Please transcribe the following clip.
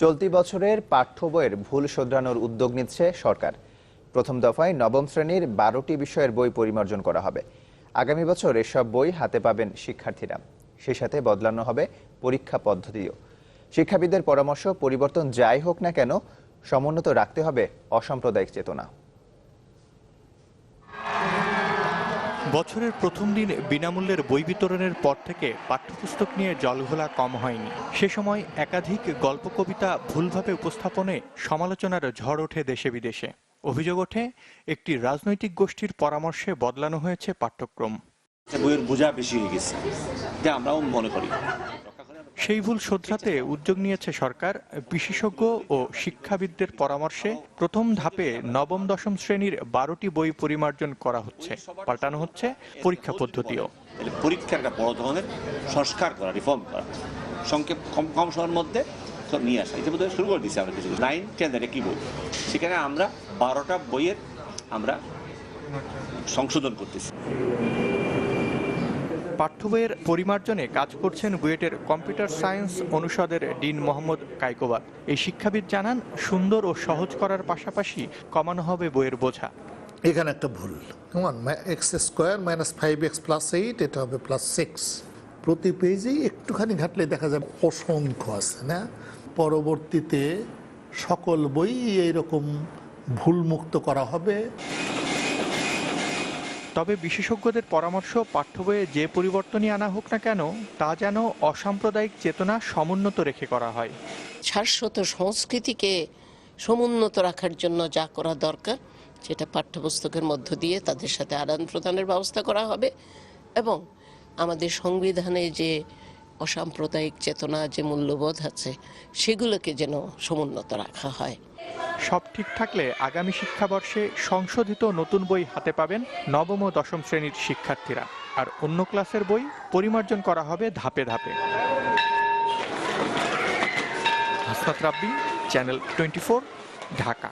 চলতি বছরের পাঠ্য বইয়ের ভুল শোধরানোর উদ্যোগ নিচ্ছে সরকার। প্রথম দফায় নবম শ্রেণির বারোটি বিষয়ের বই পরিমার্জন করা হবে। আগামী বছর এসব বই হাতে পাবেন শিক্ষার্থীরা। সেই সাথে বদলানো হবে পরীক্ষা পদ্ধতিও। শিক্ষাবিদদের পরামর্শ পরিবর্তন যাই হোক না কেন, সমুন্নত রাখতে হবে অসাম্প্রদায়িক চেতনা। বছরের প্রথম দিন বিনামূল্যের বই বিতরণের পর থেকে পাঠ্যপুস্তক নিয়ে জলঘোলা কম হয়নি। সে সময় একাধিক গল্প কবিতা ভুলভাবে উপস্থাপনে সমালোচনার ঝড় ওঠে দেশে বিদেশে। অভিযোগ ওঠে, একটি রাজনৈতিক গোষ্ঠীর পরামর্শে বদলানো হয়েছে পাঠ্যক্রম। বইয়ের বোঝা বেশি হয়ে গেছে। আমরাও মনে করি। সেই ভুল শোধরাতে উদ্যোগ নিয়েছে সরকার। বিশেষজ্ঞ ও শিক্ষাবিদদের পরামর্শে প্রথম ধাপে নবম, দশম শ্রেণির বারোটি বই পরিমার্জন করা হচ্ছে। পাল্টানো হচ্ছে পরীক্ষা পদ্ধতিও। পরীক্ষার একটা বড় ধরনের সংস্কার করা রিফর্ম করা। সংক্ষেপ কম কম সময়ের মধ্যে নিয়ে আসা। ইতিমধ্যে শুরু করে দিচ্ছি আমরা কিছু নাইন টেন কি বই? সেখানে আমরা বারোটা বইয়ের আমরা সংশোধন করতেছি। পাঠ্য বইয়ের পরিমার্জনে কাজ করছেন বুয়েটের কম্পিউটার সায়েন্স অনুষদের ডিন মোহাম্মদ কাইকোবার। এই শিক্ষাবিদ জানান, সুন্দর ও সহজ করার পাশাপাশি কমানো হবে বইয়ের বোঝা। এখানে একটা ভুল। কেমন x square minus five x plus eight এটা হবে প্লাস সিক্স প্রতি পেজেই একটুখানি ঘাটলে দেখা যাবে অসংখ্য আছে, না? পরবর্তীতে সকল বই এইরকম ভুলমুক্ত করা হবে। তবে বিশেষজ্ঞদের পরামর্শ, পাঠ্য বইয়ে যে পরিবর্তনই আনা হোক না কেন, তা যেন অসাম্প্রদায়িক চেতনা সমুন্নত রেখে করা হয়। শাশ্বত সংস্কৃতিকে সমুন্নত রাখার জন্য যা করা দরকার, সেটা পাঠ্যপুস্তকের মধ্য দিয়ে তাদের সাথে আদান প্রদানের ব্যবস্থা করা হবে এবং আমাদের সংবিধানে যে অসাম্প্রদায়িক চেতনা যে মূল্যবোধ আছে, সেগুলোকে যেন সমুন্নত রাখা হয়। সব ঠিক থাকলে আগামী শিক্ষাবর্ষে সংশোধিত নতুন বই হাতে পাবেন নবম ও দশম শ্রেণির শিক্ষার্থীরা। আর অন্য ক্লাসের বই পরিমার্জন করা হবে ধাপে ধাপে। Hasnat Rabbi, channel twenty Dhaka.